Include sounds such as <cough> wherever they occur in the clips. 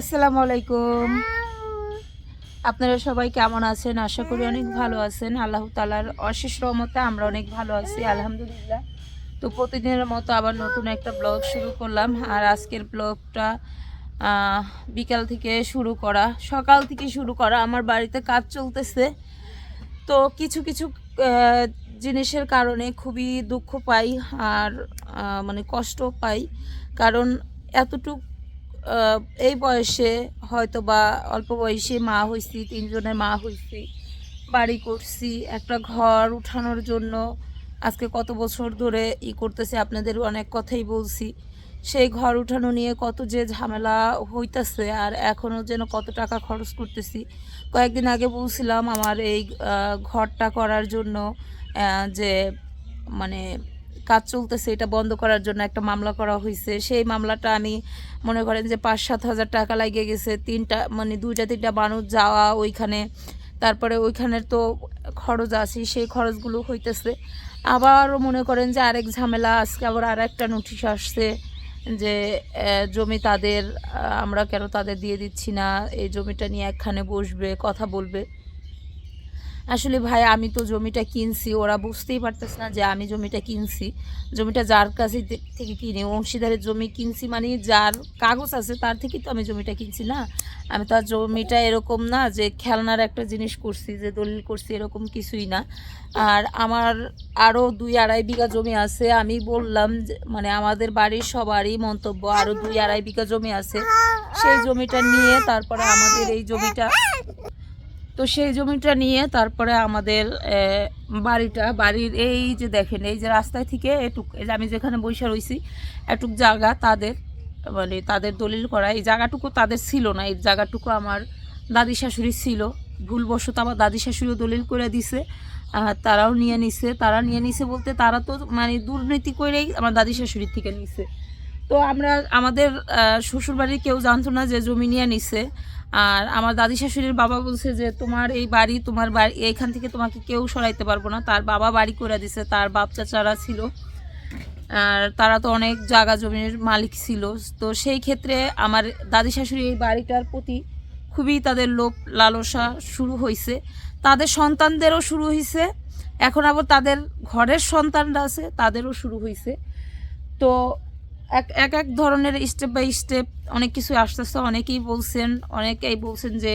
আসসালামু আলাইকুম। আপনারা সবাই কেমন আছেন? আশা করি অনেক ভালো আছেন। আল্লাহ তালার অশেষ রহমতে আমরা অনেক ভালো আছি আলহামদুলিল্লাহ। তো প্রতিদিনের মতো আবার নতুন একটা ব্লগ শুরু করলাম। আর আজকের ব্লগটা বিকাল থেকে শুরু করা সকাল থেকে শুরু করা। আমার বাড়িতে কাজ চলতেছে। তো কিছু কিছু জিনিসের কারণে খুবই দুঃখ পাই আর মানে কষ্ট পাই। কারণ এতটুক এই বয়সে হয়তো বা অল্প বয়সে মা হয়েছি তিনজনের মা হয়েছি বাড়ি করছি, একটা ঘর উঠানোর জন্য আজকে কত বছর ধরে ই করতেছে, আপনাদের অনেক কথাই বলছি। সেই ঘর উঠানো নিয়ে কত যে ঝামেলা হইতাছে আর এখনও যেন কত টাকা খরচ করতেছি। কয়েকদিন আগে বলছিলাম আমার এই ঘরটা করার জন্য যে মানে কাজ চলতেছে, এটা বন্ধ করার জন্য একটা মামলা করা হয়েছে সেই মামলাটা আমি মনে করেন যে পাঁচ সাত হাজার টাকা লাগিয়ে গেছে, তিনটা মানে দুইটা, তিনটা মানুষ যাওয়া ওইখানে, তারপরে ওইখানের তো খরচ আছে, সেই খরচগুলো হইতেছে। আবারও মনে করেন যে আরেক ঝামেলা, আজকে আবার আর একটা নোটিশ আসছে যে জমি তাদের, আমরা কেন তাদের দিয়ে দিচ্ছি না, এই জমিটা নিয়ে একখানে বসবে, কথা বলবে। আসলে ভাই, আমি তো জমিটা কিনছি, ওরা বুঝতেই পারতেছে না যে আমি জমিটা কিনছি। জমিটা যার কাছে থেকে কিনি, অংশীদারের জমি কিনছি মানে যার কাগজ আছে তার থেকে তো আমি জমিটা কিনছি না। আমি তো আর জমিটা এরকম না যে খেলনার একটা জিনিস করছি, যে দলিল করছি, এরকম কিছুই না। আর আমার আরও দুই আড়াই বিঘা জমি আছে, আমি বললাম মানে আমাদের বাড়ির সবারই মন্তব্য আরও দুই আড়াই বিঘা জমি আছে। সেই জমিটা নিয়ে তারপরে আমাদের এই জমিটা তো সেই জমিটা নিয়ে তারপরে আমাদের বাড়িটা, বাড়ির এই যে দেখেন, এই যে রাস্তায় থেকে এটুক, এই যে আমি যেখানে বৈশা রয়েছি এটুক জায়গা তাদের মানে তাদের দলিল করা, এই জায়গাটুকু তাদের ছিল না, এই জায়গাটুকু আমার দাদি শাশুড়ি ছিল। ভুলবশত আমার দাদি শাশুড়িও দলিল করে দিছে তারাও নিয়ে নিছে, তারা নিয়ে নিছে বলতে তারা তো মানে দুর্নীতি করেই আমার দাদি শাশুড়ির থেকে নিছে। তো আমরা, আমাদের শ্বশুরবাড়ির কেউ জানতো না যে জমি নিয়ে নিছে। আর আমার দাদি শাশুড়ির বাবা বলছে যে, তোমার এই বাড়ি, তোমার বাড়ি, এইখান থেকে তোমাকে কেউ সরাইতে পারব না। তার বাবা বাড়ি করে দিছে, তার বাপ চাচারা ছিল। আর তারা তো অনেক জায়গা জমির মালিক ছিল। তো সেই ক্ষেত্রে আমার দাদি শাশুড়ি এই বাড়িটার প্রতি খুবই তাদের লোভ লালসা শুরু হয়েছে তাদের সন্তানদেরও শুরু হয়েছে এখন আবার তাদের ঘরের সন্তানরা আছে, তাদেরও শুরু হয়েছে তো এক এক এক ধরনের স্টেপ বাই স্টেপ অনেক কিছু আসতে আসতে অনেকেই বলছেন অনেকেই বলছেন যে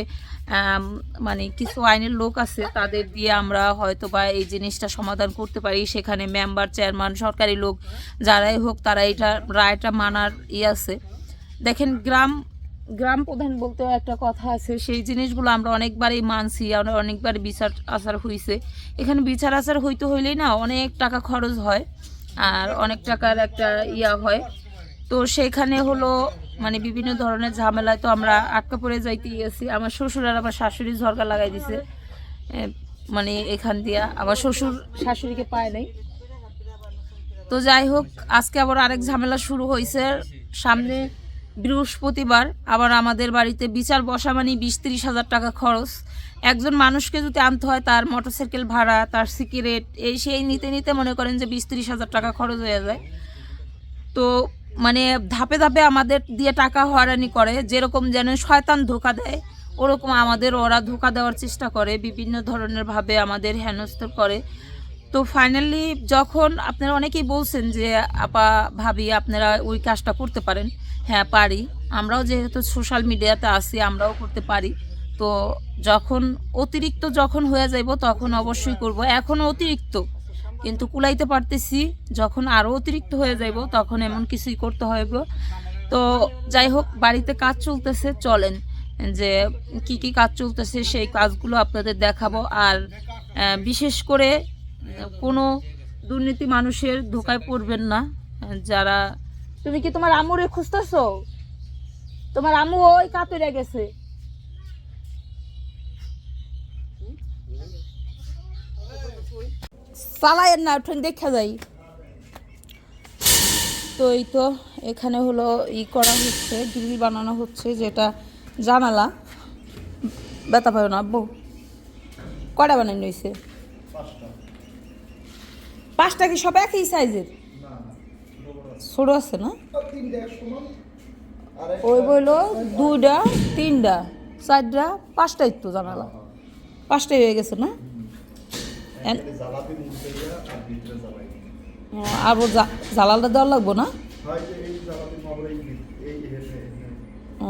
মানে কিছু আইনের লোক আছে, তাদের দিয়ে আমরা হয়তো বা এই জিনিসটা সমাধান করতে পারি। সেখানে মেম্বার চেয়ারম্যান সরকারি লোক যারাই হোক, তারা এটা রায়টা মানার ই আছে। দেখেন, গ্রাম গ্রাম প্রধান বলতেও একটা কথা আছে, সেই জিনিসগুলো আমরা অনেকবারই মানছি, আমরা অনেকবার বিচার আচার হইছে। এখানে বিচার আচার হইতে হইলেই না অনেক টাকা খরচ হয়। আর অনেক টাকার একটা ইয়া হয়। তো সেখানে হলো মানে বিভিন্ন ধরনের ঝামেলায় তো আমরা আটকা পড়ে যাইতে গেছি। আমার শ্বশুর আর আমার শাশুড়ি ঝরকা লাগাই দিছে। মানে এখান দিয়া। আমার শ্বশুর শাশুড়িকে পায় নাই। তো যাই হোক, আজকে আবার আরেক ঝামেলা শুরু হয়েছে সামনে বৃহস্পতিবার আবার আমাদের বাড়িতে বিচার বসা মানে বিশ হাজার টাকা খরচ। একজন মানুষকে যদি আনতে হয় তার মোটরসাইকেল ভাড়া, তার সিগারেট, এই সেই নিতে নিতে মনে করেন যে বিশ তিরিশ হাজার টাকা খরচ হয়ে যায়। তো মানে ধাপে ধাপে আমাদের দিয়ে টাকা হয়রানি করে, যেরকম যেন শয়তান ধোকা দেয়, ওরকম আমাদের ওরা ধোকা দেওয়ার চেষ্টা করে, বিভিন্ন ধরনের ভাবে আমাদের হেনস্থ করে। তো ফাইনালি যখন আপনারা অনেকেই বলছেন যে, আপা, ভাবি, আপনারা ওই কাজটা করতে পারেন। হ্যাঁ পারি। আমরাও যেহেতু সোশ্যাল মিডিয়াতে আছি, আমরাও করতে পারি। তো যখন অতিরিক্ত যখন হয়ে যাইব তখন অবশ্যই করব। এখন অতিরিক্ত, কিন্তু কুলাইতে পারতেছি। যখন আরও অতিরিক্ত হয়ে যাইব তখন এমন কিছুই করতে হইব। তো যাই হোক, বাড়িতে কাজ চলতেছে, চলেন। যে কি কি কাজ চলতেছে, সেই কাজগুলো আপনাদের দেখাবো। আর বিশেষ করে কোনো দুর্নীতি মানুষের ধোকায় পড়বেন না। যারা তুমি কি তোমার আমুরে খুঁজতেছো? তোমার আমু ওই কাতরে গেছে। চালায়ের না উঠেন দেখা যাই। তো এই তো এখানে হলো ই করা হচ্ছে গ্রিল বানানো হচ্ছে যেটা জানালা। ব্যথা পাবে না আব্বু। কয়টা বানানো হয়েছে পাঁচটা কি সব একই সাইজের? ছোট আছে না? ওই বইলো দুইটা তিনটা চারটা পাঁচটাই তো জানালা পাঁচটাই হয়ে গেছে না? আর জালালটা দেওয়া লাগবো না? হয় ও,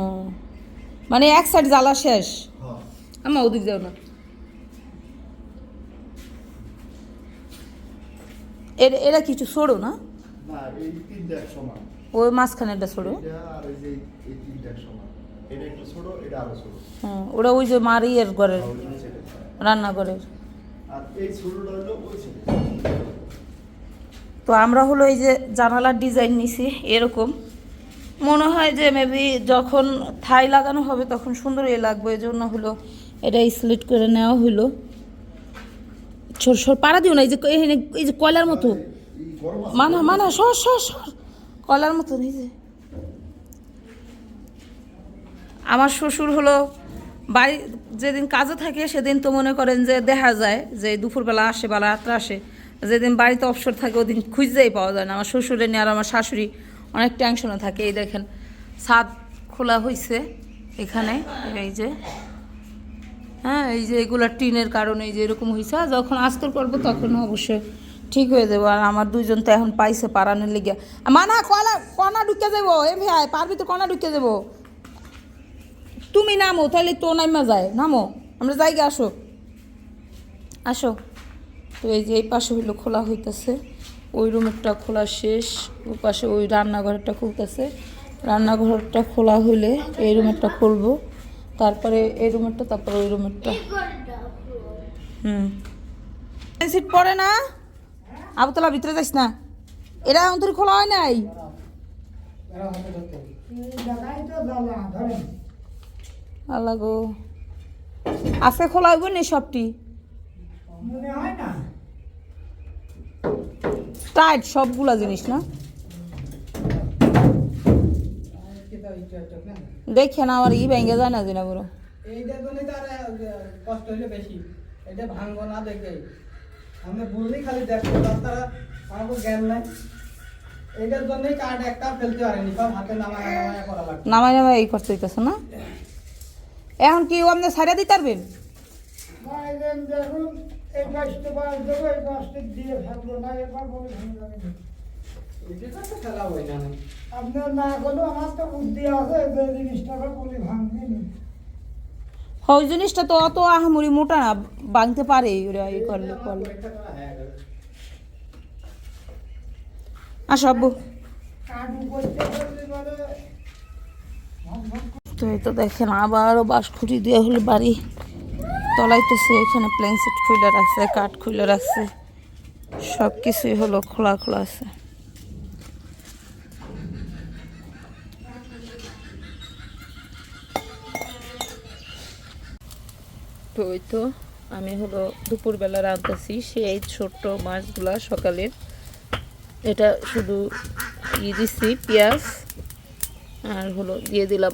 মানে এক সাইড জ্বালা শেষ? হ্যাঁ। আমার ওদিক যাও না। এর এরা কিছু ছোড়ো না? ওই মাঝখানেরটা ছোট। হ্যাঁ ওরা ওই যে মারিয়ের ঘরের আর ওই ছেলে। রান্নাঘরের তো আমরা হলো এই যে জানালার ডিজাইন নিছি এরকম। মনে হয় যে মেবি যখন থাই লাগানো হবে তখন সুন্দর সুন্দরই লাগবে এই জন্য হলো এটা স্লিট করে নেওয়া হলো ছোট ছোট পাড়া দিও না এই যে এই যে কয়লার মতো। মানা মানা, সর সর সর। কয়লার মতো যে। আমার শ্বশুর হলো বাড়ি, যেদিন কাজে থাকে, সেদিন তো মনে করেন যে দেখা যায় যে দুপুরবেলা আসে বা রাত্রে আসে। যেদিন বাড়িতে অবসর থাকে, ওদিন খুঁজতেই পাওয়া যায় না। আমার শ্বশুরে নিয়ে আর আমার শাশুড়ি অনেক টেনশনে থাকে। এই দেখেন, ছাদ খোলা হয়েছে এখানে, এই যে। হ্যাঁ এই যে এগুলো টিনের কারণে এই যে এরকম হয়েছে যখন আস্তর করব তখন অবশ্যই ঠিক হয়ে যাব। আর আমার দুইজন তো এখন পাইছে পারানের লিগে। মানা কলা কনা ঢুকে যাব। এ ভাই পারবি তো কনা ঢুকে যাব। তুমি নামো তাহলে তো নাইমা যায়। নামো আমরা জায়গা আসো। আসো। তো এই যে এই পাশে হইল খোলা হইতেছে। ওই রুমেরটা খোলা শেষ। ওই পাশে ওই রান্নাঘরটা খুলতেছে। রান্নাঘরটা খোলা হইলে এই রুমেরটা খুলবো। তারপরে এই রুমেরটা তারপরে ওই রুমেরটা হুম। সিট পড়ে না? আবতলা ভিতরে যাইস না। এরা অন্তর খোলা হয় নাই? আল্লাহ গো। আজকে খোলা হইব নি সবটি? টাইট সবগুলা জিনিস না? দেখে না, আমার ই ব্যাঙ্গে যায় না জিনা বড় তার কষ্ট হইলে বেশি। এটা ভাঙবো না দেখে। আমি বুঝলেই খালি দেখব তাছাড়া আমার কোনো জ্ঞান নাই। এইটার জন্যই কার্ড একটা ফেলতে পারেনি সব হাতে নামায় নামায় করা লাগবে। নামাই নামাই এই করতে হইতেছে না? এখন কি আপনি সাইডে দিতে পারবেন দেখুন এই গাছটা বাস দেবো এই গাছটা দিয়ে থাকব না এরপর বলে ভেঙে যাবে না। এটা তো খেলা না। আপনার না করলেও আমার তো বুদ্ধি আছে যে জিনিসটা বলি ভাঙবি ওই জিনিসটা তো অত আহামরি মোটা না, বাঁধতে পারে ওরা ই করলে করলে। হয়ে আসো আব্বু। তো এই তো দেখেন, আবারও বাঁশ খুঁটি দিয়ে হলে বাড়ি। তলাইতেছে, এখানে প্লেন সেট খুলে রাখছে কাঠ খুলে রাখছে সব কিছুই হলো খোলা খোলা আছে। ওই তো আমি হলো দুপুরবেলা রাঁধতেছি, সেই ছোট্ট মাছগুলা সকালে। এটা শুধু ই দিছি, পেঁয়াজ, আর হলো দিয়ে দিলাম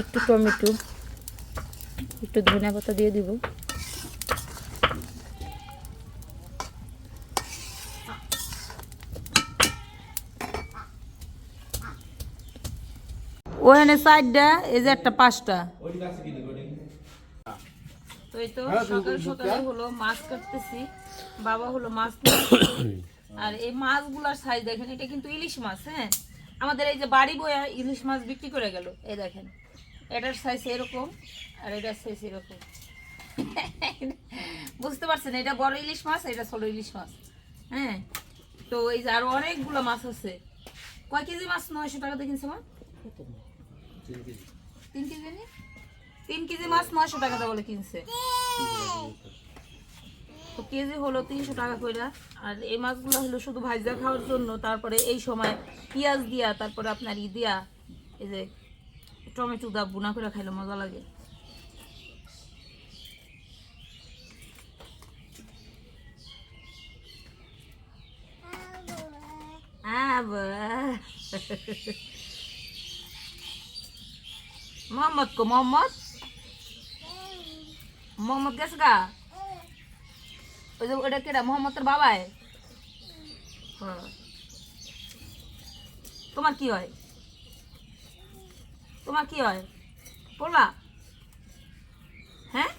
একটু টমেটো, একটু ধনিয়া পাতা দিয়ে দিব। ওখানে সাইডটা এই যে একটা পাঁচটা। তো এই তো সকাল সকালে হলো মাছ কাটতেছি। বাবা হলো মাছ আর এই মাছগুলার সাইজ দেখেন এটা কিন্তু ইলিশ মাছ হ্যাঁ? আমাদের এই যে বাড়ি বয়া ইলিশ মাছ বিক্রি করে গেল এই দেখেন। এটার সাইজ এরকম আর এটার সাইজ এরকম। বুঝতে পারছেন এটা বড় ইলিশ মাছ এটা ছোট ইলিশ মাছ হ্যাঁ? তো এই যে আরও অনেকগুলো মাছ আছে। কয় কেজি মাছ নয়শো টাকা দিয়ে কিনছে মা? তিন কেজি। মাছ নয়শো টাকা বলে কিনছে। তো কেজি হলো তিনশো টাকা করে আর এই মাছগুলো হলো শুধু ভাজা খাওয়ার জন্য, তারপরে এই সময় পেঁয়াজ দিয়া, তারপরে আপনার ই দিয়া, এই যে টমেটো দা বুনা করে খাইলে মজা লাগে। আবার। মোহাম্মদ কো মোহাম্মদ মোহাম্মদ গেছে গা ওই যে ওটা কেটা মোহাম্মদের বাবাই হ্যাঁ তোমার কি হয় তোমার কি হয় পোলা হ্যাঁ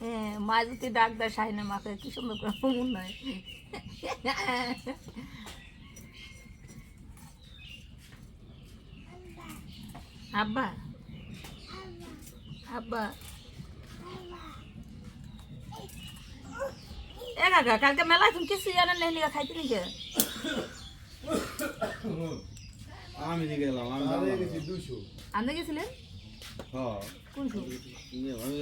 হ্যাঁ মা ডাক দেয় শাহিনা মাকে কি সুন্দর করে মন নয় আব্বা। আব্বা। এ কাকা কালকে মেলায় তুমি কিছু জানেন না লিগা খাইতে নিকে আমি দিয়ে গেলাম আমি গেছি দুশো। আনতে গেছিলেন? হ্যাঁ। কোন ইয়ে, আমি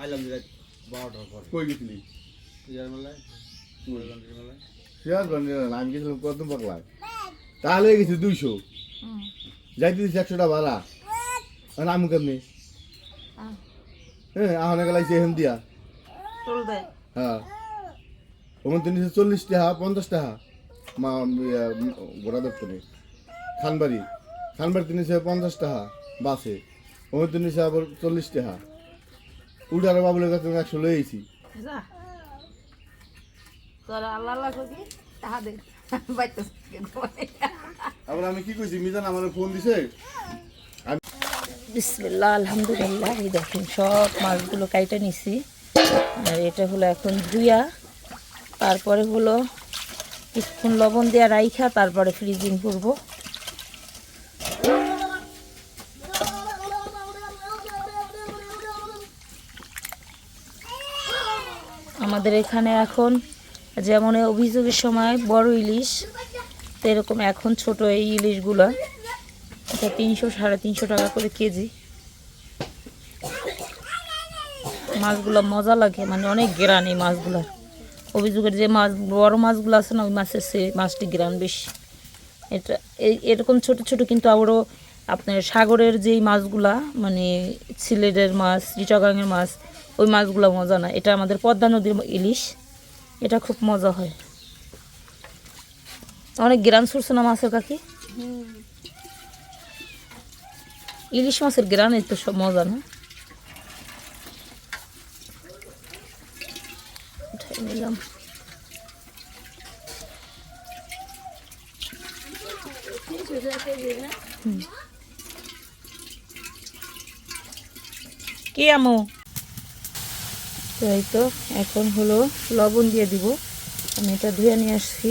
আইলাম রাত বারোটার পরে। কই গেছিলি? পূজার মেলায়? মূলগঞ্জের মেলায়? আমি গেছিলাম কত পাকলায় তাহলে গেছি দুইশো হুম। যাইতে দিচ্ছি একশোটা ভাড়া। আর আমি কেমনি হ্যাঁ আহনে গেলাইছি এখান দিয়া টোল হ্যাঁ ওখান তো নিচে চল্লিশ টাকা পঞ্চাশ টাকা মা গোড়া দপ্তরে খানবাড়ি খানবাড়িতে নিচে পঞ্চাশ টাকা বাসে ওখান তো নিচে আবার চল্লিশ টাকা উঠার বাবুলের কাছে একশো লয়েছি যা বাইতে আবার আমি কি কইছি মিজান আমার ফোন দিছে বিসমিল্লাহ, আলহামদুলিল্লাহ। এই দেখেন, সব মাছগুলো কাইটে নিছি। আর এটা হলো এখন ধুইয়া, তারপরে হলো কিছুক্ষণ লবণ দেওয়া রাইখা, তারপরে ফ্রিজিং করব। আমাদের এখানে এখন যেমন অভিযোগের সময় বড় ইলিশ, তো এরকম এখন ছোট এই ইলিশগুলো এটা তিনশো, সাড়ে তিনশো টাকা করে কেজি। মাছগুলো মজা লাগে মানে অনেক গ্রান এই মাছগুলোর। অভিযোগের যে মাছ, বড় মাছগুলো আছে না, ওই মাছের সে মাছটি গ্রান বেশি। এটা এরকম ছোট ছোট কিন্তু আবারও আপনার সাগরের যেই মাছগুলা মানে সিলেটের মাছ চিটাগাঙের মাছ, ওই মাছগুলো মজা না। এটা আমাদের পদ্মা নদীর ইলিশ, এটা খুব মজা হয়। অনেক গ্রান ছুটছে না মাছের কাকি? ইলিশ মাছের গ্রানের তো সব মজা, না? কি আমো তো এই তো, এখন হলো লবণ দিয়ে দিব। আমি এটা ধুয়ে নিয়ে আসছি।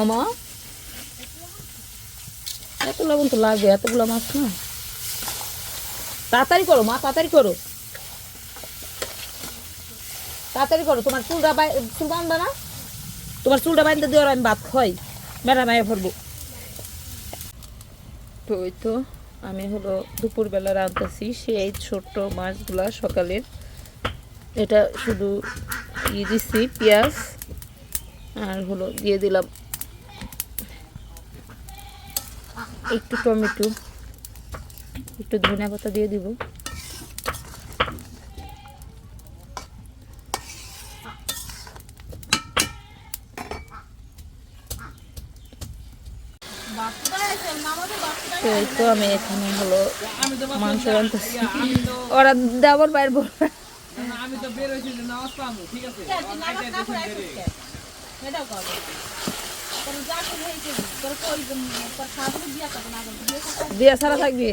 আমা এত লবণ তো লাগবে, এতগুলো মাছ না। তাড়াতাড়ি করো, মা, তাড়াতাড়ি করো। তাড়াতাড়ি করো, তোমার চুলটা বাই, চুল বাঁধবা না। তোমার চুলটা বাঁধতে দেওয়ার আমি ভাত খাই বেড়া মায়ে ভরবো। তো ওই তো আমি হলো দুপুরবেলা রাঁধতেছি, সেই ছোট্ট মাছগুলা সকালের এটা শুধু ই দিচ্ছি পেঁয়াজ, আর হলো দিয়ে দিলাম একটু টমেটো একটু ধনিয়া পাতা দিয়ে দিব। তো এই তো আমি এখানে হলো মাংস রান্তেছি ওরা দেওয়ার বাইর বলবে। বিয়া সারা থাকবি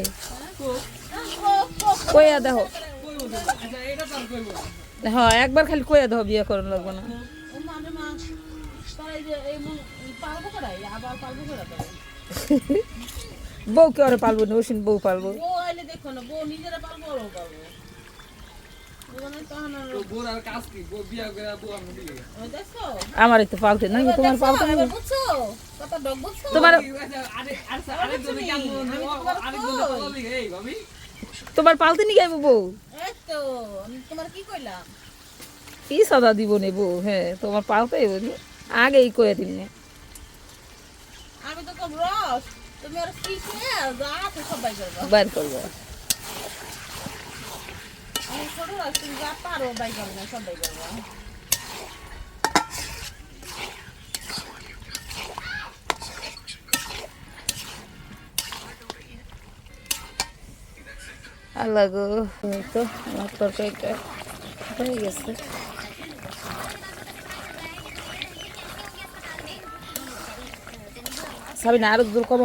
কইয়া দেখো হ্যাঁ একবার খালি কইয়া দেখো বিয়ে করার লাগবে না। <laughs> বউ কে ওরে পালবো না ওসিন বউ পালবো। আমার একটু পালতে না তোমার পালতে না তোমার তোমার পালতে নি গাইবো বউ? কি সাদা দিব নে বউ? হ্যাঁ তোমার পালতে হইব নি? আগেই কয়ে দিন নে। আমি তো খুব রস। তুমি আর কি খেয়ে যা সবাই করব। বাইর করব আমি ছোট রস তুমি যা পারো বাই করব না সবাই করব আল্লাহ গো তো আমার হয়ে গেছে। সাবিনা, আরও দূর কম।